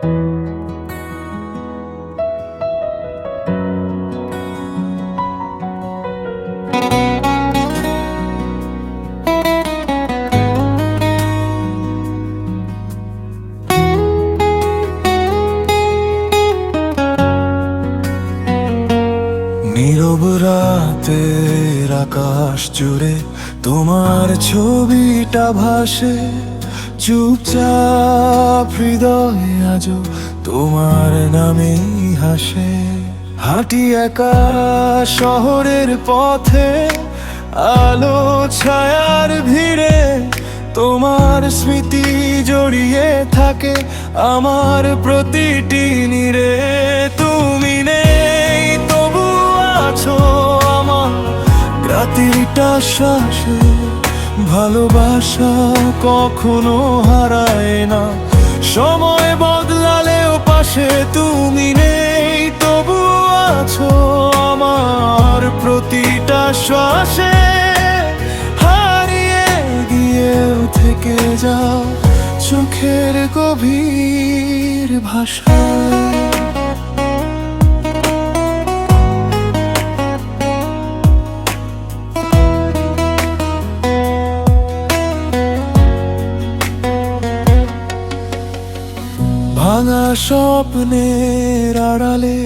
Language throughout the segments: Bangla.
নীরব রাতের আকাশ জুড়ে তোমার ছবিটা ভাসে। চুপচাপ হৃদয়ে আজও তোমার নামে হাসে। হাঁটি একা শহরের পথে, আলো ছায়ার ভিড়ে তোমার স্মৃতি জড়িয়ে থাকে আমার প্রতিটি নিরে। তুমি নেই, তবু আছো আমার রাতিটা শ্বাসে। ভালোবাসা কখনো হারায় না। সময় পাশে তুমি নেই, তবু আছো আমার প্রতিটা শ্বাসে। হারিয়ে গিয়ে থেকে যাও চোখের গভীর ভাষায়। ভাঙা স্বপ্নের আড়ালে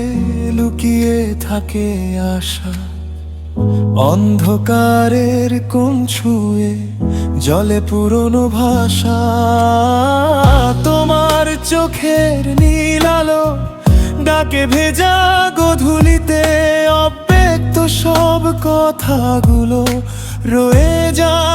লুকিয়ে থাকে আশা। অন্ধকারের কোন ছুঁয়ে জলে পুরনো ভাষা। তোমার চোখের নীল আলো ডাকে ভেজা গধূলিতে অব্যক্ত সব কথাগুলো রয়ে যায়।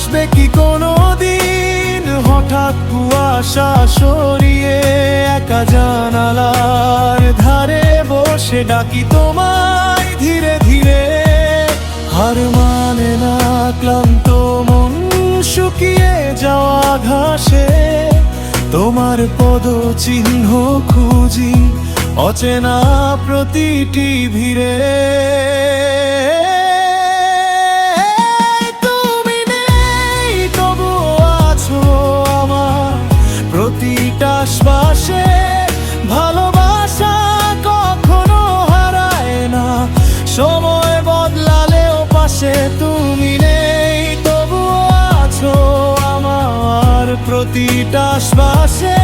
আসবে কি কোনো দিন হঠাৎ কুয়াশা সরিয়ে একা জানালার ধারে বসে ডাকি তোমায় ধীরে ধীরে। হার মানে না ক্লান্ত মন শুকিয়ে যাওয়া ঘাসে তোমার পদ চিহ্ন খুঁজি অচেনা প্রতিটি ভিড়ে। পাশে তুমি নেই তবু আছো আমার প্রতিটা শ্বাসে।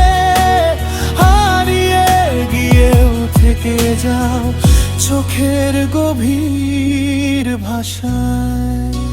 হারিয়ে গিয়েও থেকে যাও চোখের গভীর ভাষায়।